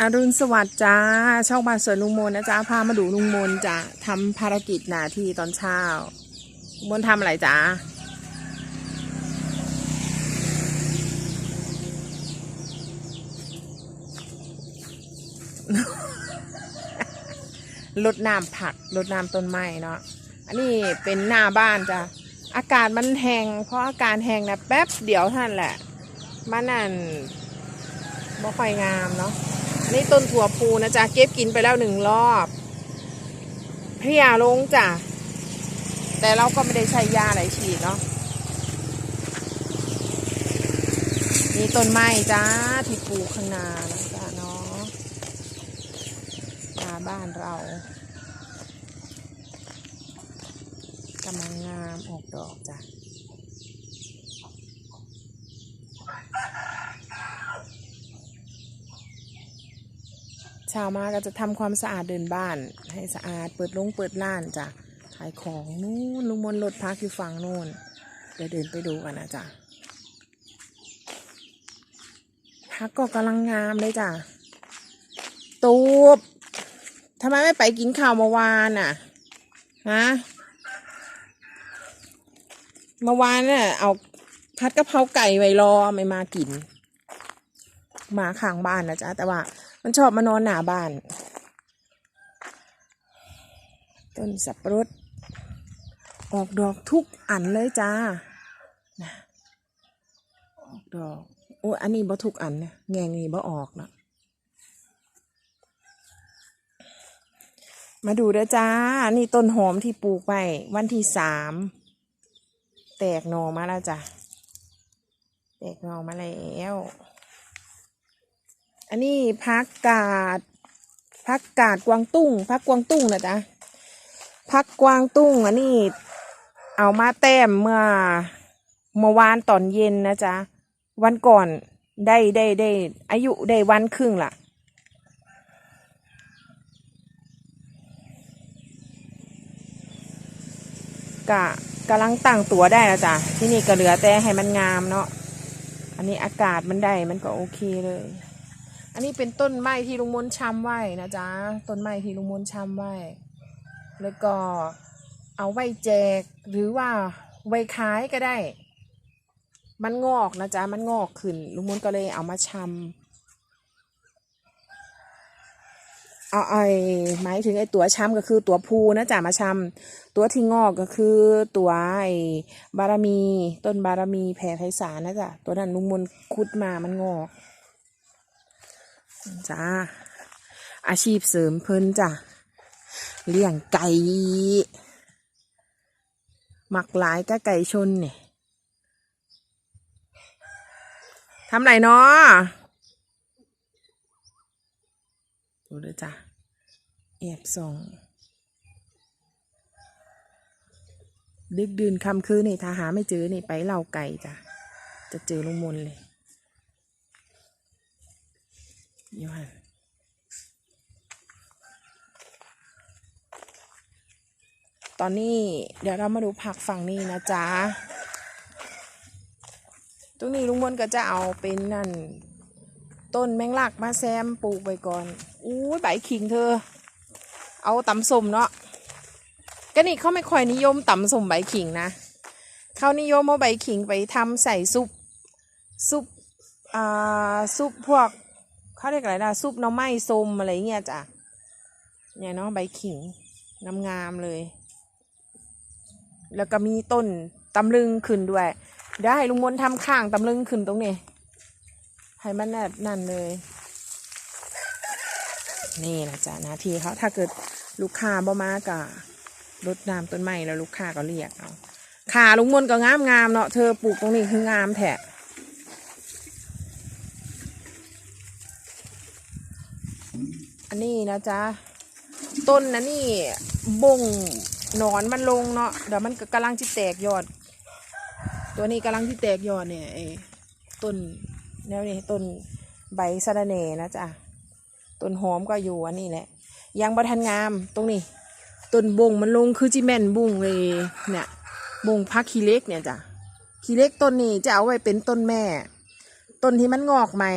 อรุณสวัสดิ์จ้า ช่องบ้านสวนลุงมนนะจ้าพามาดูลุงมนจะทำภารกิจหน้าที่ตอนเช้าลุงมนทำอะไรจ้าลดน้ำผักลดน้ำต้นไม้เนาะอันนี้เป็นหน้าบ้านจ้ะอากาศมันแห้งเพราะอากาศแห้งนะแป๊บเดี๋ยวท่านั้นแหละมันนั่นบ่ค่อยงามเนาะ อันนี้ต้นถั่วพูนะจ๊ะเก็บกินไปแล้วหนึ่งรอบเพลียลงจ้ะแต่เราก็ไม่ได้ใช้ยาอะไรฉีดเนาะนี่ต้นไม้จ้าที่ปลูกข้างนานะจ๊ะเนาะหน้าบ้านเรากำลังงามออกดอกจ้ะ เช้ามาก็จะทำความสะอาดเดินบ้าน ให้สะอาดเปิดลงเปิดร้านจ้ะขายของนู่นลุงมนรถพักอยู่ฝั่งโน่นเดี๋ยวเดินไปดูกันนะจ๊ะพักก็กำลังงามเลยจ้ะตูบทำไมไม่ไปกินข้าวเมื่อวานอะฮะเมื่อวานเนี่ยเอาพัดกะเพราไก่ไว้รอไม่มากิน มาข้างบ้านนะจ๊ะแต่ว่า มันชอบมานอนหน้าบ้าน ต้นสับปะรด ออกดอกทุกอันเลยจ้านะออกดอก โอ้อันนี้บ่ทุกอันเนี่ยแงงนี่บ่ออกนะมาดูเด้อจ้า นี่ต้นหอมที่ปลูกไปวันที่สาม แตกหน่อมาแล้วจ้ะ แตกหน่อมาแล้ว อันนี้พักกาดพักกาดกวางตุ้งพักกวางตุ้งนะจ๊ะพักกวางตุ้งอันนี้เอามาแต้มเมื่อเมื่อวานตอนเย็นนะจ๊ะวันก่อนได้ได้ได้ อายุได้วันครึ่งละกะกำลังตั้งตัวได้นะจ๊ะที่นี่ก็เหลือแต่ให้มันงามเนาะอันนี้อากาศมันได้มันก็โอเคเลย อันนี้เป็นต้นไม้ที่ลุงมนต์ชำไว้นะจ๊ะ ต้นไม้ที่ลุงมนต์ชำไว้ แล้วก็เอาไว้แจกหรือว่าไว้ขายก็ได้ มันงอกนะจ๊ะ มันงอกขึ้น ลุงมนก็เลยเอามาชำเอาไอ้หมายถึงไอ้ตัวช้ำก็คือตัวภูนะจ๊ะมาช้ำตัวที่งอกก็คือตัวไอ้บารมี ต้นบารมีแผ่ไพศาลนะจ๊ะตัวนั้นลุงมนต์ขุดมามันงอก จ้าอาชีพเสริมเพิ่นจ้ะเลี้ยงไก่หมักหลายก็ไก่ชนเนี่ยทำไรเนาะดูเลยจ้ะแอบส่องดึกดื่นคำคืนนี่ถ้าหาไม่เจอนี่ไปเล่าไก่จ้ะจะเจอลุงมนเลย ยูหันตอนนี้เดี๋ยวเรามาดูผักฝั่งนี้นะจ๊ะ ตรงนี้ลุงมนก็จะเอาเป็นนั่น ต้นแมงลักมาแซมปลูกไว้ก่อน อู้ยใบขิงเธอ เอาตำสมเนาะก็นี่เขาไม่ค่อยนิยมตำสมใบขิงนะเขานิยมเอาใบขิงไปทำใส่ซุปซุปอ่าซุปพวก เขาเรียกอะไรนะซุปน้ำไม้ส้มอะไรเงี้ยจ้ะเนี่ยเนาะใบขิงงามๆเลย แล้วก็มีต้นตำลึงขึ้นด้วย ได้ลุงมนทำข้างตำลึงขึ้นตรงนี้ให้มันแบบนั่นเลย นี่นะจ๊ะหนาทีเขาถ้าเกิดลูกค้าบ่มาก็รดน้ำต้นไม้แล้วลูกค้าก็เรียกเอาขาลุงมนก็งามงามเนาะเธอปลูกตรงนี้คืองามแท้ อันนี้นะจ๊ะ ต้นนะนี่บ่งหนอนมันลงเนาะเดี๋ยวมันก็กำลังจะแตกยอด ตัวนี้กำลังที่แตกยอดเนี่ยไอ้ต้นแนวนี้ต้นใบสะระแหน่นะจ๊ะต้นหอมก็อยู่อันนี้แหละยังบทันงามตรงนี้ต้นบงมันลงคือจิแม่นบุงเลยเนี่ยบงพักขี้เล็กเนี่ยจ้ะขี้เล็กต้นนี้จะเอาไว้เป็นต้นแม่ ต้นที่มันงอกใหม่